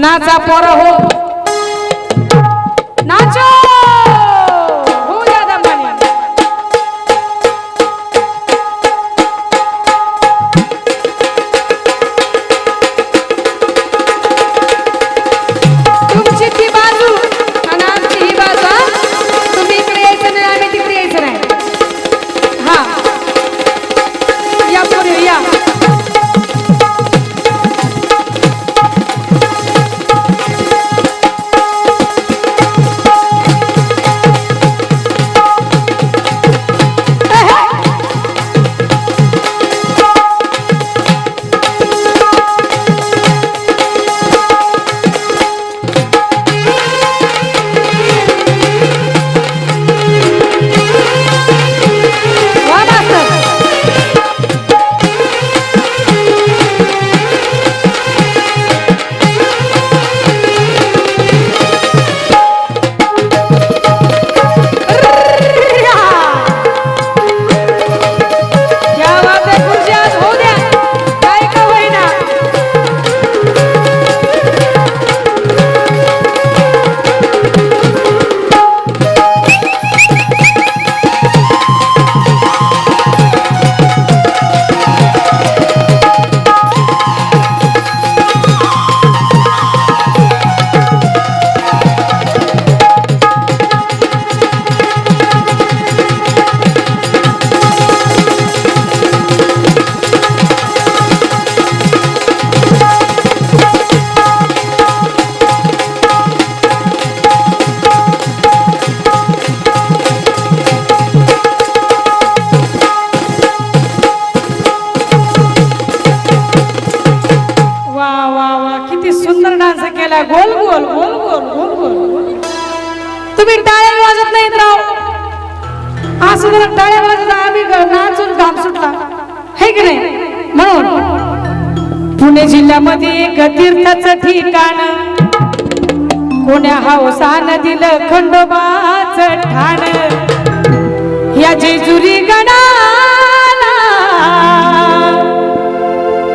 नाचा पोरा हो. नाचो. तुम्ही टाळ्या वाजत नाहीत राव. असं जरा टाळ्या वाजत आम्ही नाचून घाम सुटला. हे की नाही? म्हणून पुणे जिल्ह्यामध्ये एक तीर्थाचं ठिकाण कोण्या हौसान दिलं खंडोबाच ठाण. या जेजुरी गणाला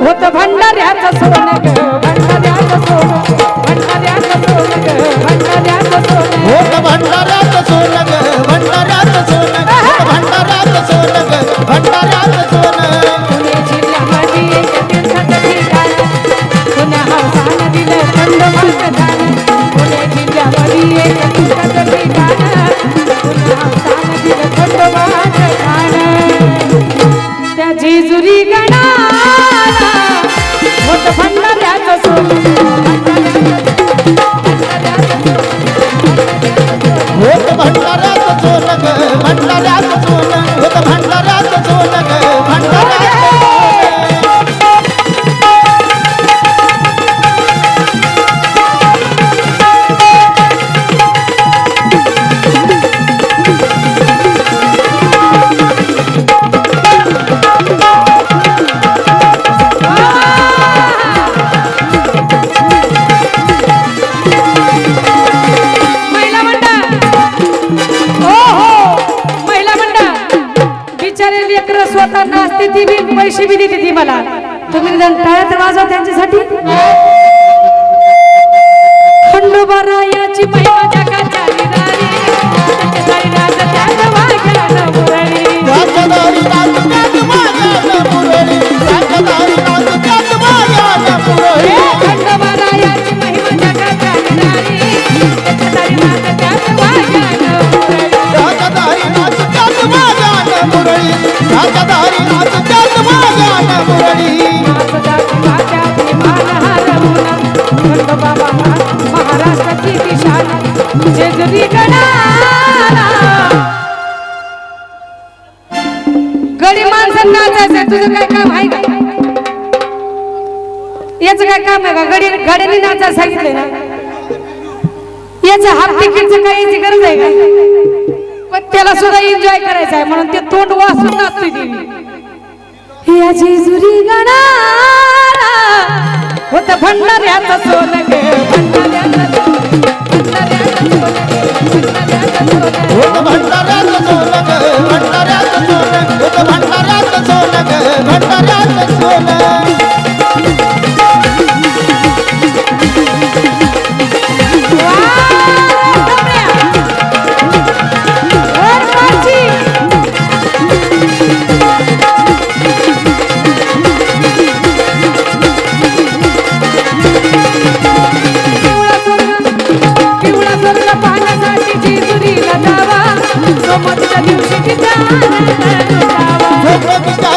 होत भंडाऱ्याचं सोनं भंडाऱ्याचं सोनं भंडाऱ्या भंडाऱ्यात सोनं ग भंडाऱ्यात सोनं ग भंडाऱ्यात सोनं सोनं होत भंडाऱ्यात बी पैसे बी देते ती मला? तुम्ही निदान टाळ्यात वाजवा त्यांच्यासाठी. खंडोबारायाची महिमा याचं काय काम आहे का? गडी गाड्याने नाचायला सांगितलंय ना? याच हाफ तिकीटचं काही याची गरज आहे का? पण त्याला सुद्धा एन्जॉय करायचं आहे म्हणून ते तोंड वाचून नाचतोय देवी याची जुरी गणाला होत भंडाऱ्याचं सोनं झोपतीच्या दिवशी तिचा झोपतीच्या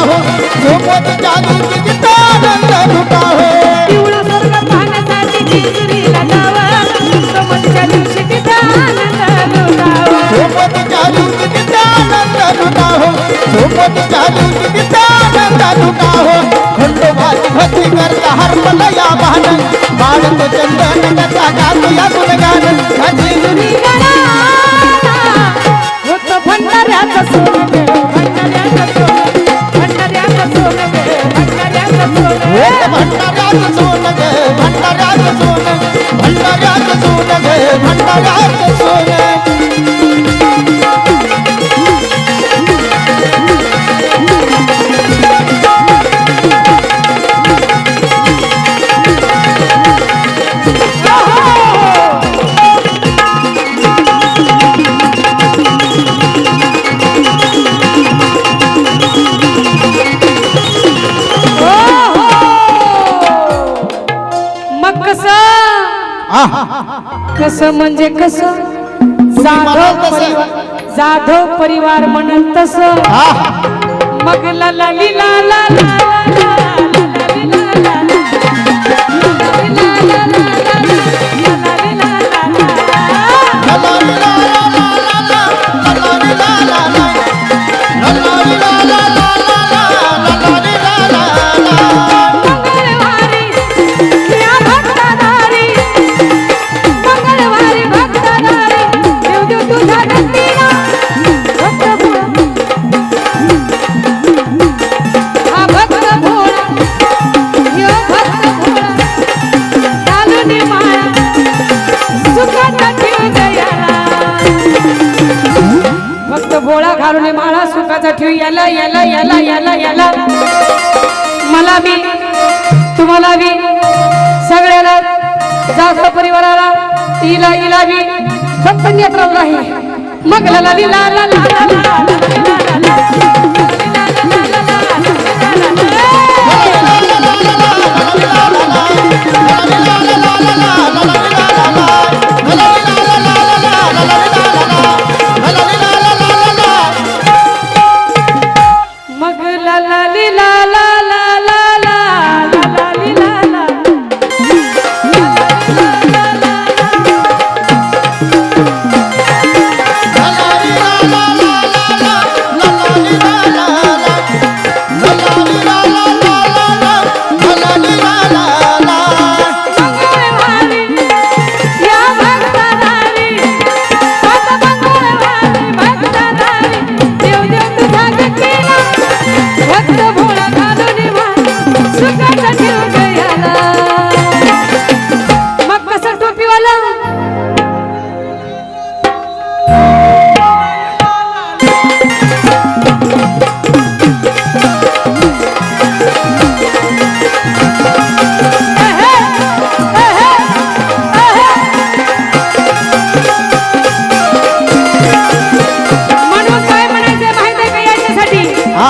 हो. झोपतीच्या दिवशी तिचा आनंद लुटा हो. पिवळा स्वर्ग हो. हो. हो. या बहाणन बाळत चंदन कथा गातो या गुणगान. माझी दुनिया Let's go. म्हणजे कसं? जाधव परिवार जाधव परिवार म्हणत तसं. मग ला ला ला याला याला याला याला याला. मला बी तुम्हाला बी सगळ्याला जास्त परिवाराला इला इला बी फक्त नेत्राला नाही मग लाली ला ला ला ला ला ला ला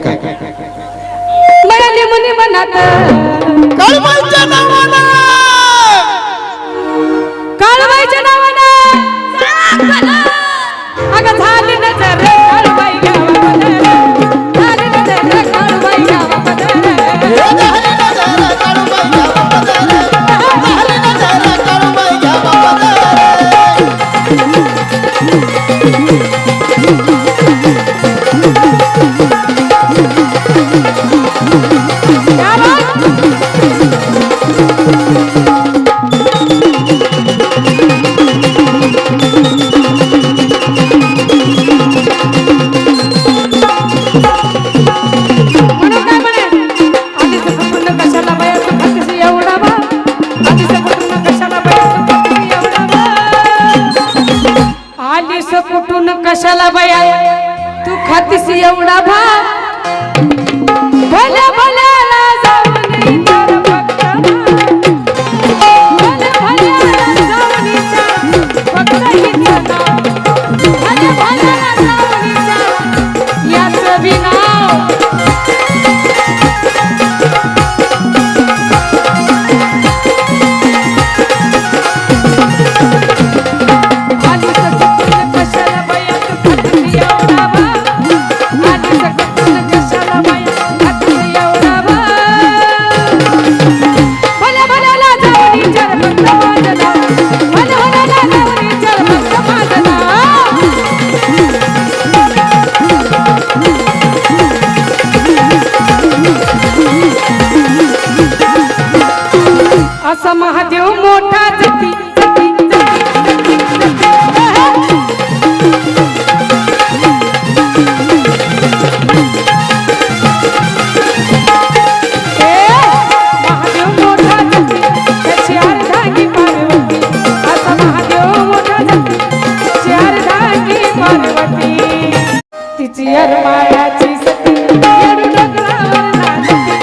काय म्हणाले मुनी म्हणत काळबाईच्या नावानं! काळबाईच्या नावानं. अगं झाली नजर काळबाई खातीस कुठून कशाला बया? तू खातीस एवढा भा भल्या असा महादेव मोठा जती तिची अरमाळाची सती येडू डोंगरावर नाचते.